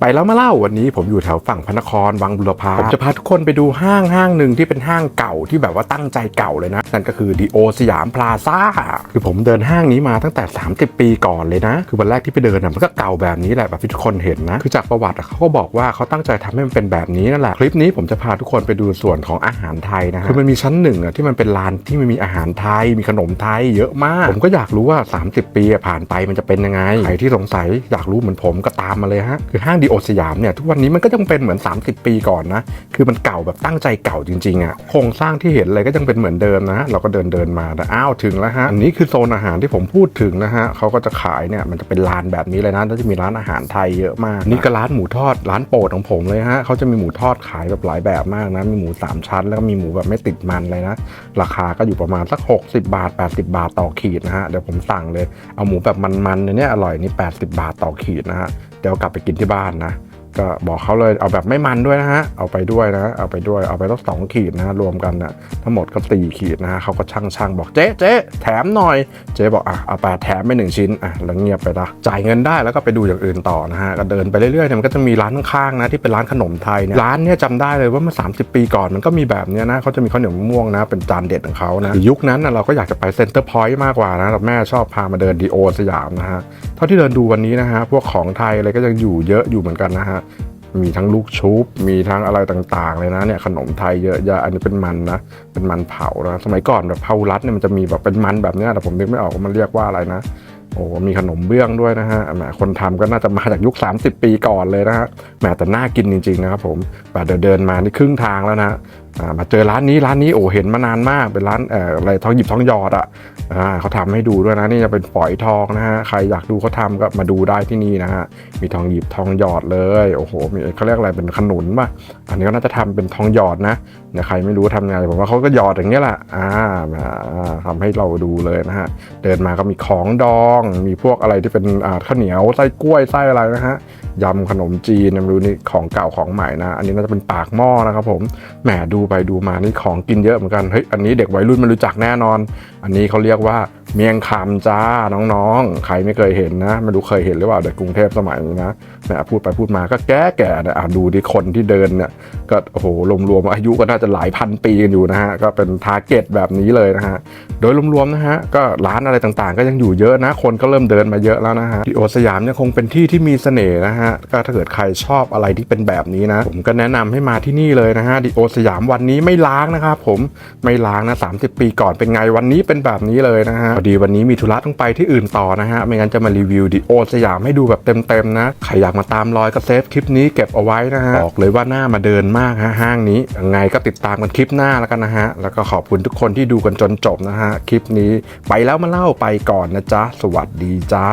ไปแล้วมาเล่าวันนี้ผมอยู่แถวฝั่งพระนครวังบุรพาผมจะพาทุกคนไปดูห้างห้างหนึ่งที่เป็นห้างเก่าที่แบบว่าตั้งใจเก่าเลยนะ นั่นก็คือดีโอสยามพลาซ่าคือผมเดินห้างนี้มาตั้งแต่ 30 ปีก่อนเลยนะ คือวันแรกที่ไปเดินน่ะมันก็เก่าแบบนี้แหละแบบที่ทุกคนเห็นนะ คือจากประวัติเขาก็บอกว่าเขาตั้งใจทำให้มันเป็นแบบนี้นั่นแหละคลิปนี้ผมจะพาทุกคนไปดูส่วนของอาหารไทยนะคือมันมีชั้นหนึ่งอะที่มันเป็นร้านที่มันมีอาหารไทย มีขนมไทยเยอะมาก ผมก็อยากรู้ว่า 30 ปีผ่านไปมันจะเป็นยังไงใครที่สงสัยอยากรู้เหมือนผมก็ตามมาเลยฮะคือห้างดีโอสยามเนี่ยทุกวันนี้มันก็ยังเป็นเหมือน 30 ปีก่อนนะ คือมันเก่าแบบตั้งใจเก่าจริงๆอะโครงสร้างที่เห็นเลยก็ยังเป็นเหมือนเดิมนะเราก็เดินเดินมาแต่อ้าวถึงแล้วฮะอันนี้คือโซนอาหารที่ผมพูดถึงนะฮะเขาก็จะขายเนี่ยมันจะเป็นร้านแบบนี้เลยนะแล้วจะมีร้านอาหารไทยเยอะมากนี่ก็ร้านหมูทอดร้านโปรดของผมเลยฮะเขาจะมีหมูทอดขายแบบหลายแบบมากนะมีหมูสามชั้น แล้วก็มีหมูแบบไม่ติดมันเลยนะราคาก็อยู่ประมาณสัก 60 บาท 80 บาทต่อขีดนะฮะเดี๋ยวผมสั่งเลยเอาหมูแบบมันๆเนี่ยอร่อยนี่ 80 บาทต่อขีดนะฮะเดี๋ยวกลับไปกินที่บ้านนะ ก็บอกเขาเลยเอาแบบไม่มันด้วยนะฮะ เอาไปด้วยนะ เอาไปด้วย เอาไปตั้งสองขีดนะรวมกันนะทั้งหมดก็สี่ขีดนะฮะเขาก็ช่างช่างบอกเจ๊เจ๊แถมหน่อย เจ๊บอกอะเอาไปแถมไปหนึ่งชิ้นอะแล้วเงียบไปละจ่ายเงินได้แล้วก็ไปดูอย่างอื่นต่อนะฮะก็เดินไปเรื่อยๆเนี่ยมันก็จะมีร้านข้างๆนะที่เป็นร้านขนมไทยเนี่ยร้านเนี่ยจำได้เลยว่าเมื่อ 30 ปีก่อนมันก็มีแบบเนี้ยนะเขาจะมีข้าวเหนียวมะม่วงนะเป็นจานเด็ดของเขานะยุคนั้นนะเราก็อยากจะไปเซ็นเตอร์พอยต์มากกว่านะแม่ชอบพามาเดินดีโอสยามนะฮะเท่าที่เดินดูวันนี้นะฮะพวกของไทยอะไรก็ยังอยู่เยอะอยู่เหมือนกันนะฮะ มีทั้งลูกชุบ มีทั้งอะไรต่างๆ เลยนะเนี่ยขนมไทยเยอะแยะอันนี้เป็นมันนะ เป็นมันเผานะ สมัยก่อนแบบเผารัดเนี่ยมันจะมีแบบเป็นมันแบบเนี้ยแต่ผมนึกไม่ออกว่ามันเรียกว่าอะไรนะ โอ้ มีขนมเบื้องด้วยนะฮะ แหม คนทำก็น่าจะมาจากยุค 30 ปีก่อนเลยนะฮะ แหมแต่น่ากินจริงๆนะครับผมแต่เดินเดินมานี่ครึ่งทางแล้วนะ มาเจอร้านนี้ร้านนี้โอ้เห็นมานานมากเป็นร้านออะไรทองหยิบทองหยอดอะอ่าเขาทำให้ดูด้วยนะนี่จะเป็นฝอยทองนะฮะใครอยากดูเขาทำก็มาดูได้ที่นี่นะฮะมีทองหยิบทองหยอดเลยโอ้โหมีเขาเรียกอะไรเป็นขนุนป่ะอันนี้ก็น่าจะทำเป็นทองหยอดนะเนี่ยใครไม่รู้ทำไงผมว่าเขาก็หยอดอย่างเงี้ยแหละอ่ามาทำให้เราดูเลยนะฮะเดินมาก็มีของดอง มีพวกอะไรที่เป็นข้าวเหนียวไส้กล้วยไส้อะไรนะฮะ ยำขนมจีนไม่รู้นี่ของเก่าของใหม่นะ อันนี้น่าจะเป็นปากหม้อนะครับผมแหมดูไปดูมานี่ของกินเยอะเหมือนกันเฮ้ยอันนี้เด็กวัยรุ่นไม่รู้จักแน่นอน อันนี้เขาเรียกว่า เมียงคำจ้าน้องๆ ใครไม่เคยเห็นนะ ไม่รู้เคยเห็นหรือเปล่าเด็กกรุงเทพสมัยนี้นะแหมพูดไปพูดมาก็แก่แก่นะอะดูดิคนที่เดินเนี่ยก็โอ้โหรวมๆอายุก็น่าจะหลายพันปีกันอยู่นะฮะก็เป็นทาร์เก็ตแบบนี้เลยนะฮะโดยรวมๆนะฮะก็ร้านอะไรต่างๆ ก็ยังอยู่เยอะนะ คนก็เริ่มเดินมาเยอะแล้วนะฮะดิโอสยามเนี่ยคงเป็นที่ที่มีเสน่ห์นะฮะก็ถ้าเกิดใครชอบอะไรที่เป็นแบบนี้นะผมก็แนะนำให้มาที่นี่เลยนะฮะดิโอสยามวันนี้ไม่ล้างนะครับผมไม่ล้างนะ30 ปีก่อนเป็นไงวันนี้เป็นแบบนี้เลยนะฮะดีวันนี้มีธุระต้องไปที่อื่นต่อนะฮะ ไม่งั้นจะมารีวิวดิโอสยามให้ดูแบบเต็มๆนะ ใครอยากมาตามรอยก็เซฟคลิปนี้เก็บเอาไว้นะฮะ บอกเลยว่าหน้ามาเดินมากฮะห้างนี้ ยังไงก็ติดตามกันคลิปหน้าแล้วกันนะฮะ แล้วก็ขอบคุณทุกคนที่ดูกันจนจบนะฮะ คลิปนี้ไปแล้วมาเล่าไปก่อนนะจ๊ะ สวัสดีจ้า